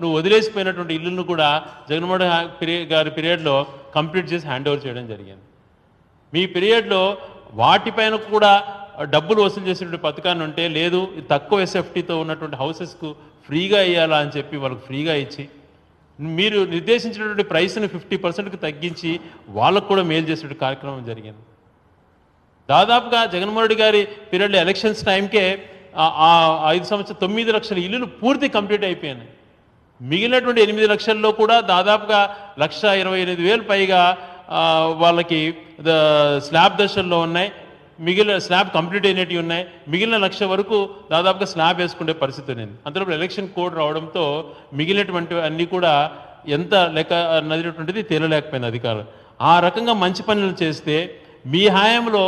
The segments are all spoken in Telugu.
నువ్వు వదిలేసిపోయినటువంటి ఇల్లును కూడా జగన్మోహన్ గారి పీరియడ్లో కంప్లీట్ చేసి హ్యాండ్ ఓవర్ చేయడం జరిగింది. మీ పీరియడ్లో వాటిపైన కూడా డబ్బులు వసూలు చేసేటువంటి పథకాన్ని ఉంటే లేదు తక్కువ ఎస్ఎఫ్టీతో ఉన్నటువంటి హౌసెస్కు ఫ్రీగా ఇవ్వాలా అని చెప్పి వాళ్ళకి ఫ్రీగా ఇచ్చి మీరు నిర్దేశించినటువంటి ప్రైస్ని ఫిఫ్టీ పర్సెంట్కి తగ్గించి వాళ్ళకు కూడా మేలు చేసేటువంటి కార్యక్రమం జరిగింది. దాదాపుగా జగన్మోహన్ రెడ్డి గారి పీరియడ్లో ఎలక్షన్స్ టైంకే ఆ- ఐదు సంవత్సరం తొమ్మిది లక్షల ఇల్లులు పూర్తి కంప్లీట్ అయిపోయినాయి. మిగిలినటువంటి ఎనిమిది లక్షల్లో కూడా దాదాపుగా లక్ష ఇరవై ఎనిమిది వేలు పైగా వాళ్ళకి స్లాబ్ దశల్లో ఉన్నాయి. మిగిలిన స్లాబ్ కంప్లీట్ అయినట్టు ఉన్నాయి. మిగిలిన లక్ష వరకు దాదాపుగా స్లాబ్ వేసుకునే పరిస్థితి ఉంది అంతలోపు ఎలక్షన్ కోడ్ రావడంతో మిగిలినటువంటి అన్నీ కూడా ఎంత లెక్క నదినటువంటిది తేలలేకపోయింది అధికారులు. ఆ రకంగా మంచి పనులు చేస్తే మీ హయాంలో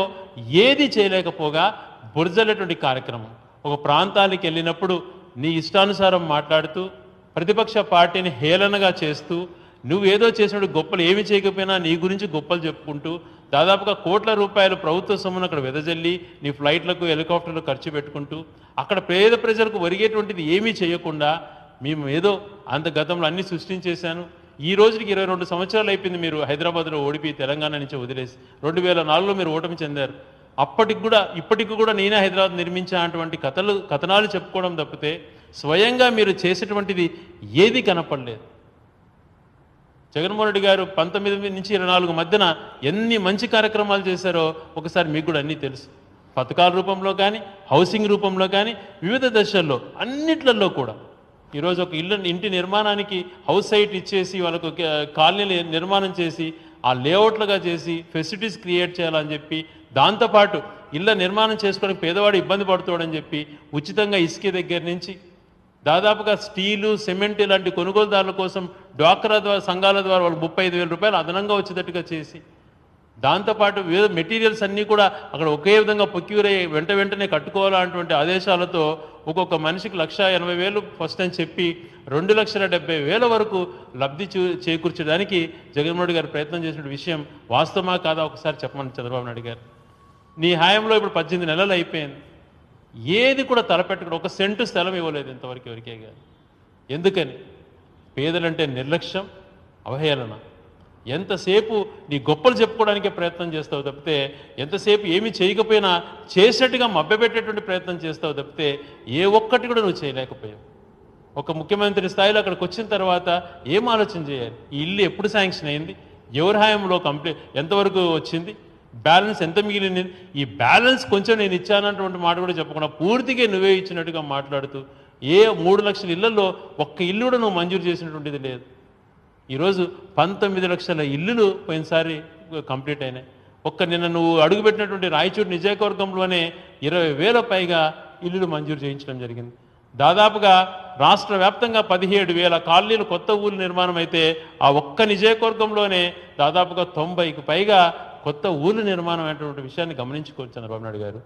ఏది చేయలేకపోగా బురజలేటువంటి కార్యక్రమం. ఒక ప్రాంతానికి వెళ్ళినప్పుడు నీ ఇష్టానుసారం మాట్లాడుతూ ప్రతిపక్ష పార్టీని హేళనగా చేస్తూ నువ్వు ఏదో చేసినట్టు గొప్పలు ఏమి చేయకపోయినా నీ గురించి గొప్పలు చెప్పుకుంటూ దాదాపుగా కోట్ల రూపాయలు ప్రభుత్వ సొమ్మును అక్కడ వెదజల్లి నీ ఫ్లైట్లకు హెలికాప్టర్లు ఖర్చు పెట్టుకుంటూ అక్కడ పేద ప్రజలకు ఒరిగేటువంటిది ఏమీ చేయకుండా మేము ఏదో అంత గతంలో అన్ని సృష్టించేశాను. ఈ రోజుకి ఇరవై రెండు సంవత్సరాలు అయిపోయింది మీరు హైదరాబాద్లో ఓడిపోయి తెలంగాణ నుంచి వదిలేసి. రెండు వేల నాలుగులో మీరు ఓటమి చెందారు. అప్పటికి కూడా ఇప్పటికి కూడా నేనే హైదరాబాద్ నిర్మించా అటువంటి కథలు కథనాలు చెప్పుకోవడం తప్పితే స్వయంగా మీరు చేసేటువంటిది ఏది కనపడలేదు. జగన్మోహన్ రెడ్డి గారు పంతొమ్మిది నుంచి ఇరవై నాలుగు మధ్యన ఎన్ని మంచి కార్యక్రమాలు చేశారో ఒకసారి మీకు కూడా అన్నీ తెలుసు. పథకాల రూపంలో కానీ హౌసింగ్ రూపంలో కానీ వివిధ దశల్లో అన్నిట్లలో కూడా. ఈరోజు ఒక ఇల్లు ఇంటి నిర్మాణానికి హౌస్ సైట్ ఇచ్చేసి వాళ్ళకు కాలనీ కాలనీలు నిర్మాణం చేసి ఆ లేఅవుట్లుగా చేసి ఫెసిలిటీస్ క్రియేట్ చేయాలని చెప్పి దాంతోపాటు ఇళ్ళ నిర్మాణం చేసుకోవడానికి పేదవాడు ఇబ్బంది పడుతాడని చెప్పి ఉచితంగా ఇసుక దగ్గర నుంచి దాదాపుగా స్టీలు సిమెంట్ ఇలాంటి కొనుగోలుదారుల కోసం డ్వాక్రా ద్వారా సంఘాల ద్వారా వాళ్ళు ముప్పై ఐదు వేల రూపాయలు అదనంగా వచ్చేటట్టుగా చేసి దాంతోపాటు వివిధ మెటీరియల్స్ అన్నీ కూడా అక్కడ ఒకే విధంగా పొక్యూరై వెంట వెంటనే కట్టుకోవాలన్నటువంటి ఆదేశాలతో ఒక్కొక్క మనిషికి లక్ష ఎనభై వేలు ఫస్ట్ అని చెప్పి రెండు లక్షల డెబ్బై వేల వరకు లబ్ధి చూ చేకూర్చడానికి జగన్మోహన్ గారు ప్రయత్నం చేసిన విషయం వాస్తవమా కాదా ఒకసారి చెప్పమని చంద్రబాబు నాయుడు గారు. నీ హాయంలో ఇప్పుడు పద్దెనిమిది నెలలు అయిపోయింది. ఏది కూడా తలపెట్టకుండా ఒక సెంటు స్థలం ఇవ్వలేదు ఇంతవరకు ఎవరికే కానీ ఎందుకని? పేదలంటే నిర్లక్ష్యం అవహేళన. ఎంతసేపు నీ గొప్పలు చెప్పుకోవడానికే ప్రయత్నం చేస్తావు తప్పితే ఎంతసేపు ఏమి చేయకపోయినా చేసినట్టుగా మభ్యపెట్టేటువంటి ప్రయత్నం చేస్తావు తప్పితే ఏ ఒక్కటి కూడా నువ్వు చేయలేకపోయావు. ఒక ముఖ్యమంత్రి స్థాయిలో అక్కడికి వచ్చిన తర్వాత ఏం ఆలోచన చేయాలి? ఈ ఇల్లు ఎప్పుడు శాంక్షన్ అయింది? ఎవరి హాయంలో కంప్లీట్ ఎంతవరకు వచ్చింది? బ్యాలెన్స్ ఎంత మిగిలింది ఈ బ్యాలెన్స్ కొంచెం నేను ఇచ్చానటువంటి మాట కూడా చెప్పకుండా పూర్తిగా నువ్వే ఇచ్చినట్టుగా మాట్లాడుతూ ఏ మూడు లక్షల ఇళ్ళలో ఒక్క ఇల్లు కూడా నువ్వు మంజూరు చేసినటువంటిది లేదు. ఈరోజు పంతొమ్మిది లక్షల ఇల్లులు పోయినసారి కంప్లీట్ అయినాయి. ఒక్క నిన్న నువ్వు అడుగుపెట్టినటువంటి రాయచూరు నియోజకవర్గంలోనే ఇరవై వేల పైగా ఇల్లులు మంజూరు చేయించడం జరిగింది. దాదాపుగా రాష్ట్ర వ్యాప్తంగా పదిహేడు వేల కాలనీలు కొత్త ఊళ్ళు నిర్మాణం అయితే ఆ ఒక్క నియోజకవర్గంలోనే దాదాపుగా తొంభైకి పైగా కొత్త ఊర్ల నిర్మాణం అనేటువంటి విషయాన్ని గమనించుకోవచ్చు చంద్రబాబు నాయుడు గారు.